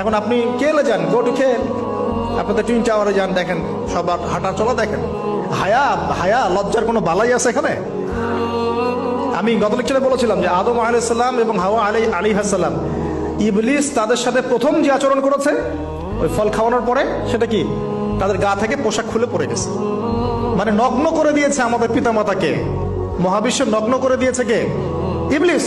এখন আপনি কেলে যান? গো টু খেল আপনাদের টুইন টাওয়ারে যান, দেখেন সবার হাঁটা চলা দেখেন। হায়া হায়া, লজ্জার কোনো বালাই আছে এখানে? আমি গত লেকচারে বলেছিলাম যে আদম আলাইসাল্লাম এবং হাওয়া আলী আলী হাসাল্লাম ইবলিস তাদের সাথে প্রথম যে আচরণ করেছে, ওই ফল খাওয়ানোর পরে, সেটা কি? তাদের গা থেকে পোশাক খুলে পড়ে গেছে। মানে নগ্ন করে দিয়েছে আমাদের পিতামাতাকে। মহাবিশ্ব নগ্ন করে দিয়েছে কে? ইবলিস।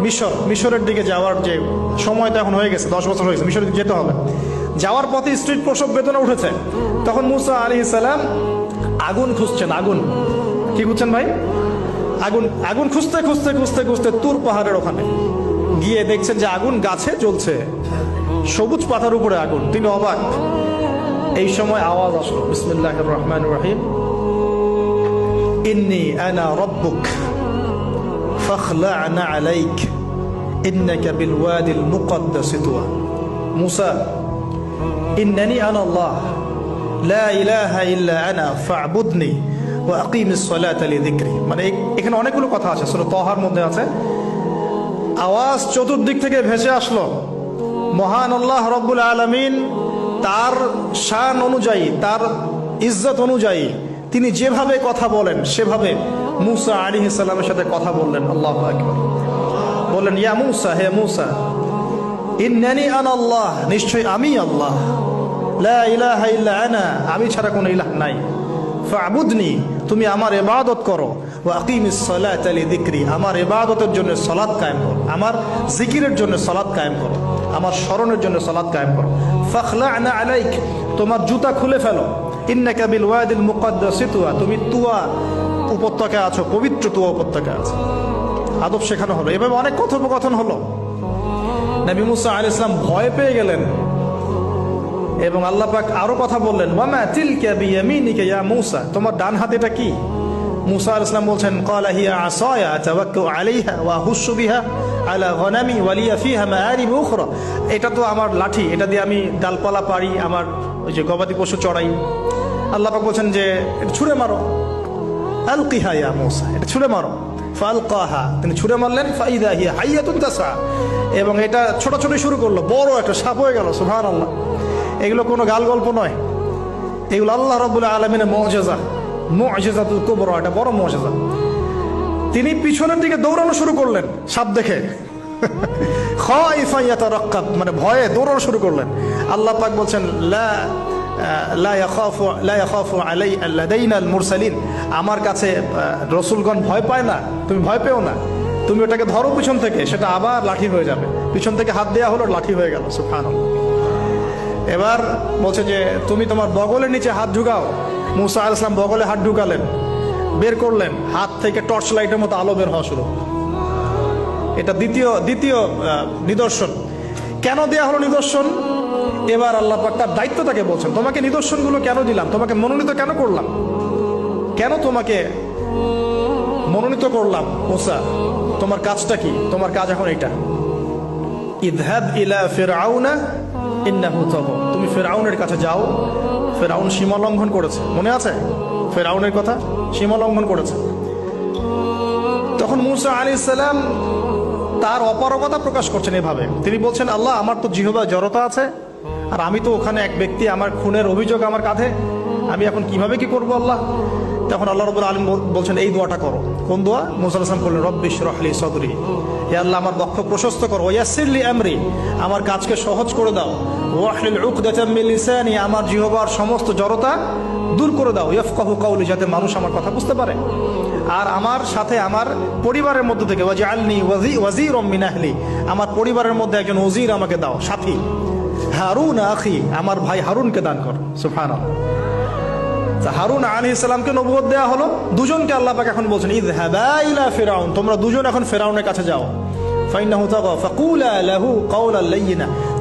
মিশর, মিশরের দিকে যাওয়ার যে সময় তো এখন হয়ে গেছে, দশ বছর হয়েছে মিশরের দিকে যেতে হবে। যাওয়ার পথে স্ত্রীর প্রসব বেদনা উঠেছে। তখন মুসা আলী সালাম আগুন খুঁজছেন, আগুন। কি খুঁজছেন ভাই? আগুন আগুন খুঁজতে খুঁজতে খুঁজতে খুঁজতে তুর পাহাড়ের ওখানে। গিয়ে দেখছেন যে আগুন গাছে জ্বলছে। সবুজ পাতার উপরে আগুন, তিনি অবাক। এই সময় আওয়াজ আসলো বিসমিল্লাহ রহমান রহিম। ইন্নি আনা রব্বুক। বিল মুসা মানে এখানে অনেকগুলো কথা আছে। তহার মধ্যে আছে। আওয়াজ চতুর্দিক থেকে ভেসে আসলো। মহান আল্লাহ রব্বুল আলমিন তার শান অনুযায়ী, তার ইজ্জত অনুযায়ী তিনি যেভাবে কথা বলেন, সেভাবে মুসা আলী সাল্লামের সাথে কথা বললেন। আল্লাহ আকবর। বললেন, ইয়া মুসা, হে মুসা, ইন্নানি আন আল্লাহ, নিশ্চয় আমি আল্লাহ। আনা, আমি ছাড়া কোনো ইলাহ নাই। ফাবুদনি, তুমি আমার ইবাদত করো। লিযিকরি, আমার ইবাদতের জন্য সালাত কায়েম করো। আমার জিকিরের জন্য সালাত কায়েম করো। আমার স্মরণের জন্য সালাত কায়েম করো। ফাখলা'না আলাইক, তোমার জুতা খুলে ফেলো। তুমি তুয়া উপত্যকা আছো, পবিত্র তুয়া উপত্যকা আছে। আদব শেখানো হলো। এভাবে অনেক কথোপকথন হলো। নবী মুসা আল ইসলাম ভয় পেয়ে গেলেন এবং আল্লাহ পাক আরও কথা বললেন তোমার ডান হাত এটা কি? মুসা বলছেন আলা মাআরিব উখরা। এটা তো আমার লাঠি, এটা দিয়ে আমি ডালপালা পারি আমার ওই যে গবাদি পশু চড়াই। আল্লাহ পাক বলছেন যে, এটা ছুঁড়ে মারো। আলকিহা ইয়া মূসা, এটা ছুঁড়ে মারো। ফালকাহা, তিনি ছুঁড়ে মারলেন, ফাইদা হিয়া হাইয়াতুন তাসা। এবং এটা ছোট ছোট শুরু করল, বড় একটা সাপ হয়ে গেল, সুবহানাল্লাহ। এগুলো কোনো গাল গল্প নয়। এগুলো আল্লাহ রাব্বুল আলামিনের মুজিজা, মুজিজাতুল কুবরা, এটা বড় মুজিজা। তিনি পিছনের দিকে দৌড়ানো শুরু করলেন, সাপ দেখে। খাইফা ইয়াতারাক্কাব মানে ভয়ে দৌড়ানো শুরু করলেন। আল্লাহ পাক বলছেন, লা মুরসালিন আমার কাছে রসুলগণ ভয় পায় না, তুমি ভয় পেও না। তুমি ওটাকে ধরো পিছন থেকে, সেটা আবার লাঠি হয়ে যাবে। পিছন থেকে হাত দেওয়া হলো, লাঠি হয়ে গেল, সুবহানাল্লাহ। এবার বলছে যে, তুমি তোমার বগলের নিচে হাত ঢুকাও। মুসা আল বগলে হাত ঢুকালেন, বের করলেন, হাত থেকে টর্চ লাইটের মতো আলো বের হওয়া শুরু। এটা দ্বিতীয় দ্বিতীয় নিদর্শন। কেন দেয়া হলো নিদর্শন? এবার আল্লাহ পাক তার দায়িত্ব তাকে বলছেন, তোমাকে নিদর্শনগুলো কেন দিলাম? তোমাকে মনোনীত কেন করলাম? কেন তোমাকে মনোনীত করলাম, মুসা? তোমার কাজটা কি? তোমার কাজ এখন এটা ইদহাব ইলা ফিরআউনা ইন্নাহু তুমি ফিরআউনের কাছে যাও। ফিরআউন সীমা লঙ্ঘন করেছে। মনে আছে? ফিরআউনের কথা? সীমা লঙ্ঘন করেছে। তখন মুসা আলী সালাম তার অপারগতা প্রকাশ করছেন এভাবে। তিনি বলছেন, আল্লাহ, আমার তো জিহবা জড়তা আছে। আর আমি তো ওখানে এক ব্যক্তি, আমার খুনের অভিযোগ আমার কাঁধে। আমি এখন কীভাবে কি করব আল্লাহ? তখন আল্লাহ রবুল আলম বলছেন, এই দোয়াটা করো। কোন দোয়া? মুসা আসলাম করলেন রব্বিশ রহলি সদরি। হে আল্লাহ, আমার বক্ষ প্রশস্ত করো। ওয়াসিরলি আমরি। আমার কাজকে সহজ করে দাও। ওয়াহলিল লিসানি। আমার জিহবার সমস্ত জড়তা দূর করে দাও। ইয়ফকাহু কাউলি, যাতে মানুষ আমার কথা বুঝতে পারে। আর আমার সাথে আমার পরিবারের মধ্যে থেকে, ওয়াজআলনি ওয়াজি ওয়াজির মিন আহলি। আমার পরিবারের মধ্যে একজন ওজির আমাকে দাও, সাথী। হারুন আখি, আমার ভাই হারুনকে দান কর। তা হারুন আলী ইসলামকে নবুয়ত দেওয়া হলো। দুজনকে আল্লাহ এখন বলছেন ইদ ইলা ফেরাউন, তোমরা দুজন এখন ফেরাউনের কাছে যাও।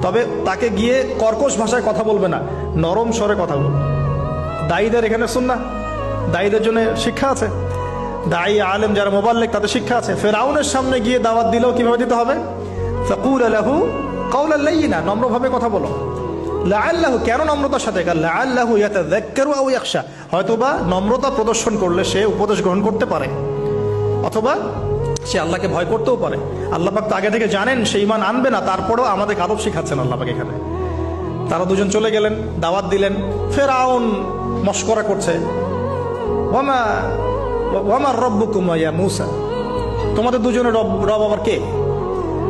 তবে তাকে গিয়ে কর্কশ ভাষায় কথা বলবে না, নরম স্বরে কথা বলবে। দায়ীদের এখানে শুন না দায়ীদের জন্য শিক্ষা আছে। দায়ী আলেম যারা মোবাল্লেক, তাদের শিক্ষা আছে। ফেরাউনের সামনে গিয়ে দাওয়াত দিলেও কীভাবে দিতে হবে? ফাকুল আলাহু কাউলাল লাইয়িনা নম্রভাবে কথা বলো। লাআল্লাহু, কেন নম্রতার সাথে? লাআল্লাহু ইয়াতাযাক্কারু আও ইয়াখশা। হয়তোবা নম্রতা প্রদর্শন করলে সে উপদেশ গ্রহণ করতে পারে। অথবা সে আল্লাহকে ভয় করতেও পারে। আল্লাহ তো আগে থেকে জানেন, সে ইমান আনবে না, তারপরেও আমাদের আদব শিখাচ্ছেন আল্লাহ এখানে। তারা দুজন চলে গেলেন, দাওয়াত দিলেন ফের আউন মস্করা করছে। ওয়ামা, ওয়ামার রব্বুকুম ইয়া মুসা? তোমাদের দুজনের রব রব আবার কে?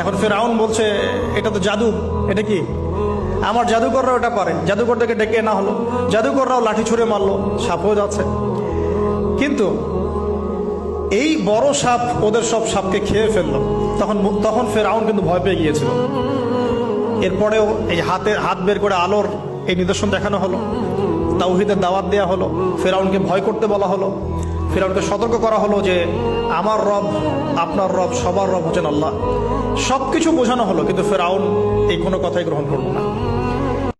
এখন ফেরাউন বলছে, এটা তো জাদু, এটা কি? আমার জাদুকররা ওটা পারে। জাদুকরদেরকে ডেকে না হলো জাদুকররাও লাঠি ছুঁড়ে মারলো। সাপ হয়ে যাচ্ছে। কিন্তু এই বড় সাপ ওদের সব সাপকে খেয়ে ফেলল। তখন তখন ফেরাউন কিন্তু ভয় পেয়ে গিয়েছিল। এরপরেও এই হাতে, হাত বের করে আলোর এই নিদর্শন দেখানো হলো। তাওহিদের দাওয়াত দেওয়া হলো। ফেরাউনকে ভয় করতে বলা হলো। ফেরাউনকে সতর্ক করা হলো যে আমার রব, আপনার রব, সবার রব হচ্ছেন আল্লাহ। সবকিছু বোঝানো হলো, কিন্তু ফেরাউন এই কোনো কথাই গ্রহণ করল না।